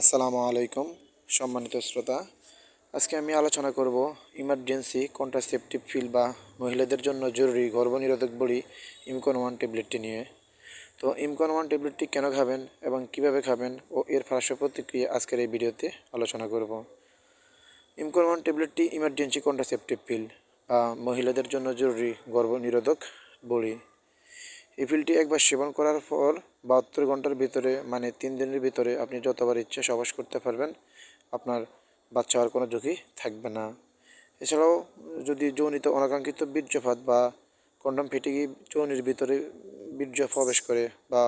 আসসালামু আলাইকুম, সম্মানিত শ্রোতা। আজকে আমি আলোচনা করব ইমার্জেন্সি কন্ট্রাসেপটিভ ফিল বা মহিলাদের জন্য জরুরি গর্ভনিরোধক বড়ি ইমকন ওয়ান ট্যাবলেটটি নিয়ে। তো ইমকন ওয়ান ট্যাবলেটটি কেন খাবেন এবং কীভাবে খাবেন ও এর পার্শ্ব প্রতিক্রিয়া আজকের এই ভিডিওতে আলোচনা করব। ইমকন ওয়ান ট্যাবলেটটি ইমার্জেন্সি কন্ট্রাসেপটিভ পিল বা মহিলাদের জন্য জরুরি গর্ভনিরোধক বড়ি। এই পিলটি একবার সেবন করার পর বাহাত্তর ঘণ্টার ভিতরে মানে তিন দিনের ভিতরে আপনি যতবার ইচ্ছে সবাস করতে পারবেন, আপনার বাচ্চা হওয়ার কোনো ঝুঁকি থাকবে না। এছাড়াও যদি যৌনিত অনাকাঙ্ক্ষিত বীর্যপাত বা কন্ডম ফেটে গিয়ে যৌনির ভিতরে বীর্য প্রবেশ করে বা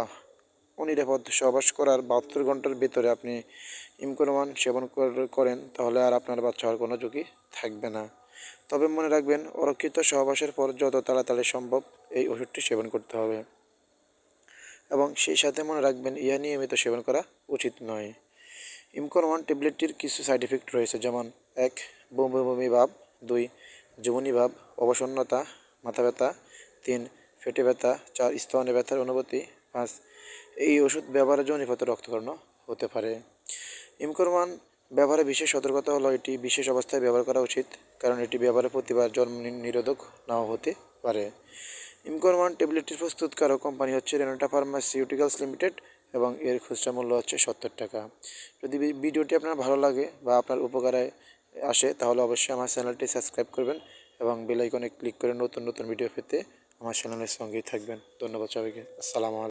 অনিরাপদ সহবাস করার বাহাত্তর ঘণ্টার ভিতরে আপনি ইমকোরমান সেবন করেন, তাহলে আর আপনার বাচ্চা হওয়ার কোনো ঝুঁকি থাকবে না। তবে মনে রাখবেন, অরক্ষিত সহবাসের পর যত তাড়াতাড়ি সম্ভব এই ওষুধটি সেবন করতে হবে। এবং সেই সাথে মনে রাখবেন, ইহা নিয়মিত সেবন করা উচিত নয়। ইমকন ওয়ান ট্যাবলেটটির কিছু সাইড এফেক্ট রয়েছে, যেমন, এক বমি বমি ভাব, দুই, যমুনি ভাব, অবসন্নতা, মাথা ব্যথা, তিন, ফেটে ব্যথা, চার, স্তনে ব্যথার অনুভূতি, পাঁচ, এই ওষুধ ব্যবহারের জন্য নিপত রক্তকর্ণ হতে পারে। ইমকরমান ব্যবহারে বিশেষ সতর্কতা হলো এটি বিশেষ অবস্থায় ব্যবহার করা উচিত, কারণ এটি ব্যবহারের প্রতিবার জন্ম নিরোধক নাও হতে পারে। ইমকর ওয়ান ট্যাবলেটটির প্রস্তুতকারক কোম্পানি হচ্ছে রেনোটা ফার্মাসিউটিক্যালস লিমিটেড এবং এর খুচরা মূল্য হচ্ছে সত্তর টাকা। যদি ভিডিওটি আপনার ভালো লাগে বা আপনার উপকারে আসে, তাহলে অবশ্যই আমার চ্যানেলটি সাবস্ক্রাইব করবেন এবং বেল আইকনে ক্লিক করে নতুন নতুন ভিডিও পেতে আমার চ্যানেলের সঙ্গেই থাকবেন। ধন্যবাদ সবাইকে। আসসালামু